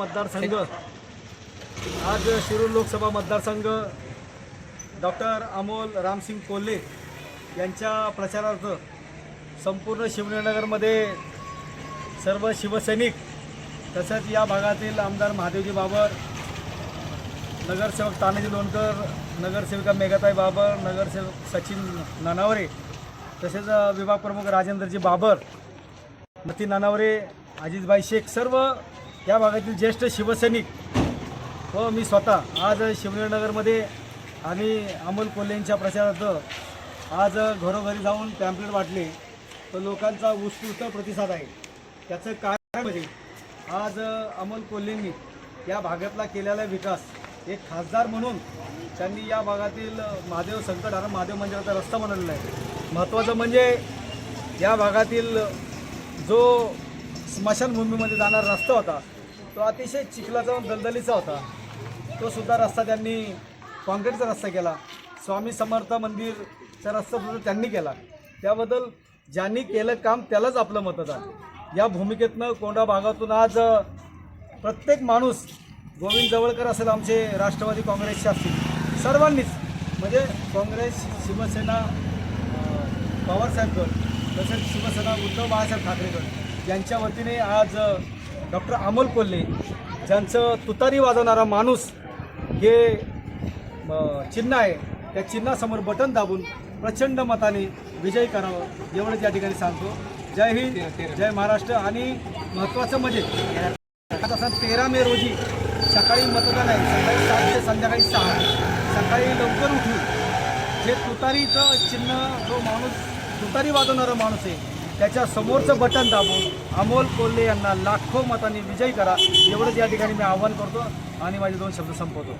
मतदारसंघ. आज शिरूर लोकसभा मतदारसंघ. डॉक्टर अमोल रामसिंग कोल्हे यांच्या प्रचारार्थ संपूर्ण शिवनेनगरमध्ये सर्व शिवसैनिक तसंच या भागातील आमदार महादेवजी बाबर नगरसेवक तानाजी लोणकर नगरसेविका मेघाताई बाबर नगरसेवक सचिन नानावरे तसेच विभागप्रमुख विभाग प्रमुख राजेंद्रजी बाबर मती नानावरे अजितभाई शेख सर्व या भागातील ज्येष्ठ शिवसैनिक व मी स्वतः. आज शिवनेरनगरमध्ये आणि अमोल कोल्हेंच्या प्रचारार्थ आज घरोघरी जाऊन पॅम्पलेट वाटले. तर लोकांचा उत्स्फूर्त प्रतिसाद आहे. त्याचं कारण म्हणजे आज अमोल कोल्हेंनी या भागातला केलेला विकास एक खासदार म्हणून त्यांनी या भागातील महादेव संकट आणि महादेव मंदिराचा रस्ता बनवलेला आहे. महत्त्वाचं म्हणजे या भागातील जो स्मशानभूमीमध्ये जाणारा रस्ता होता. तो अतिशय चिखलाचा दलदलीचा होता. तो सुद्धा रस्ता त्यांनी कॉन्क्रीटचा रस्ता केला. स्वामी समर्थ मंदिरचा रस्ता सुद्धा त्यांनी केला. त्याबद्दल ज्यांनी केलं काम त्यालाच आपलं मतदान. या भूमिकेतनं कोंडा भागातून आज प्रत्येक माणूस गोविंद जवळकर असेल आमचे राष्ट्रवादी काँग्रेसचे असतील सर्वांनीच म्हणजे काँग्रेस शिवसेना पवारसाहेबगड तसेच शिवसेना उद्धव बाळासाहेब ठाकरेगड यांच्या वतीने आज डॉक्टर अमोल कोल्हे ज्यांचं तुतारी वाजवणारा माणूस हे चिन्ह आहे. त्या चिन्हासमोर बटन दाबून प्रचंड मताने विजयी करावं एवढंच या ठिकाणी सांगतो. जय हिंद जय महाराष्ट्र आणि महत्त्वाचं म्हणजे तेरा मे रोजी सकाळी मतदान आहे. सकाळी सात ते संध्याकाळी सहा. सकाळी लवकर उठून जे तुतारीचं चिन्ह जो माणूस तुतारी वाजवणारा माणूस आहे त्याच्या समोरचं बटन दाबून अमोल कोल्हे यांना लाखो मतांनी विजयी करा. एवढंच या ठिकाणी मी आवाहन करतो आणि माझे दोन शब्द संपवतो.